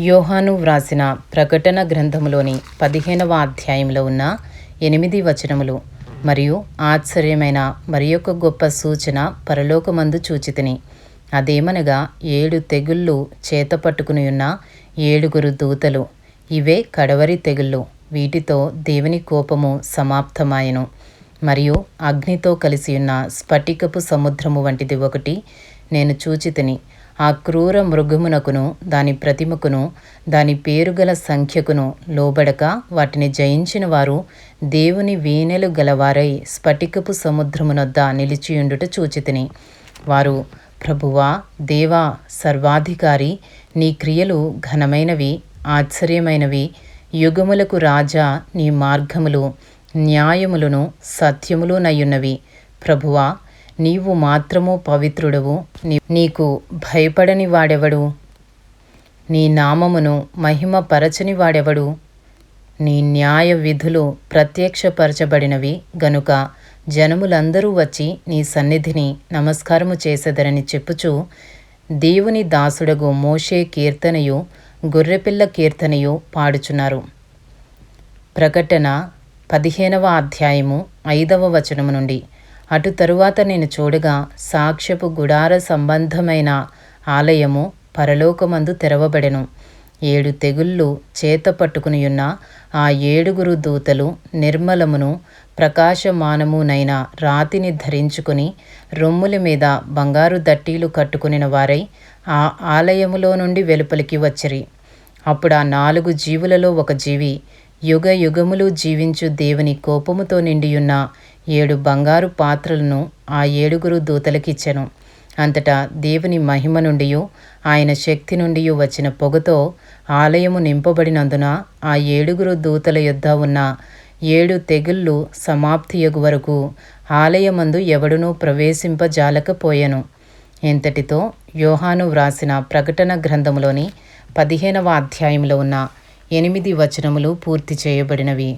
యోహాను వ్రాసిన ప్రకటన గ్రంథములోని పదిహేనవ అధ్యాయంలో ఉన్న ఎనిమిది వచనములు మరియు ఆశ్చర్యమైన మరి యొక్క గొప్ప సూచన పరలోకమందు చూచితిని. అదేమనగా ఏడు తెగుళ్ళు చేత పట్టుకుని ఉన్న ఏడుగురు దూతలు ఇవే కడవరి తెగుళ్ళు వీటితో దేవుని కోపము సమాప్తమాయను. మరియు అగ్నితో కలిసి ఉన్న స్ఫటికపు సముద్రము వంటిది ఒకటి నేను చూచితిని. ఆ క్రూర మృగమునకును దాని ప్రతిమకును దాని పేరుగల సంఖ్యకును లోబడక వాటిని జయించిన వారు దేవుని వీణెలు గలవారై స్ఫటికపు సముద్రమునొద్ద నిలిచియుండుట చూచితిని. వారు ప్రభువా దేవా సర్వాధికారి నీ క్రియలు ఘనమైనవి ఆశ్చర్యమైనవి. యుగములకు రాజా నీ మార్గములు న్యాయములను సత్యములునయ్యున్నవి ప్రభువా నీవు మాత్రము పవిత్రుడవు నీకు భయపడని వాడెవడు? నీ నామమును మహిమ పరచని వాడెవడు? నీ న్యాయ విధులు ప్రత్యక్షపరచబడినవి గనుక జనములందరూ వచ్చి నీ సన్నిధిని నమస్కారము చేసెదరని చెప్పుచు దేవుని దాసుడగు మోషే కీర్తనయు గొర్రెపిల్ల కీర్తనయు పాడుచున్నారు. ప్రకటన పదిహేనవ అధ్యాయము ఐదవ వచనము నుండి. అటు తరువాత నేను చూడగా సాక్ష్యపు గుడార సంబంధమైన ఆలయము పరలోకమందు తెరవబడెను. ఏడు తెగుళ్ళు చేత పట్టుకునియున్న ఆ ఏడుగురు దూతలు నిర్మలమును ప్రకాశమానమునైన రాతిని ధరించుకుని రొమ్ముల మీద బంగారు దట్టీలు కట్టుకునిన వారై ఆ ఆలయములో నుండి వెలుపలికి వచ్చిరి. అప్పుడు ఆ నాలుగు జీవులలో ఒక జీవి యుగ యుగములు జీవించు దేవుని కోపముతో నిండియున్న ఏడు బంగారు పాత్రలను ఆ ఏడుగురు దూతలకిచ్చెను. అంతటా దేవుని మహిమ నుండి ఆయన శక్తి నుండి వచ్చిన పొగతో ఆలయము నింపబడినందున ఆ ఏడుగురు దూతల యొద్ద ఉన్న ఏడు తెగుళ్ళు సమాప్తియగు వరకు ఆలయమందు ఎవడునూ ప్రవేశింపజాలకపోయెను. ఇంతటితో యోహాను వ్రాసిన ప్రకటన గ్రంథములోని పదిహేనవ అధ్యాయంలో ఉన్న ఎనిమిది వచనములు పూర్తి చేయబడినవి.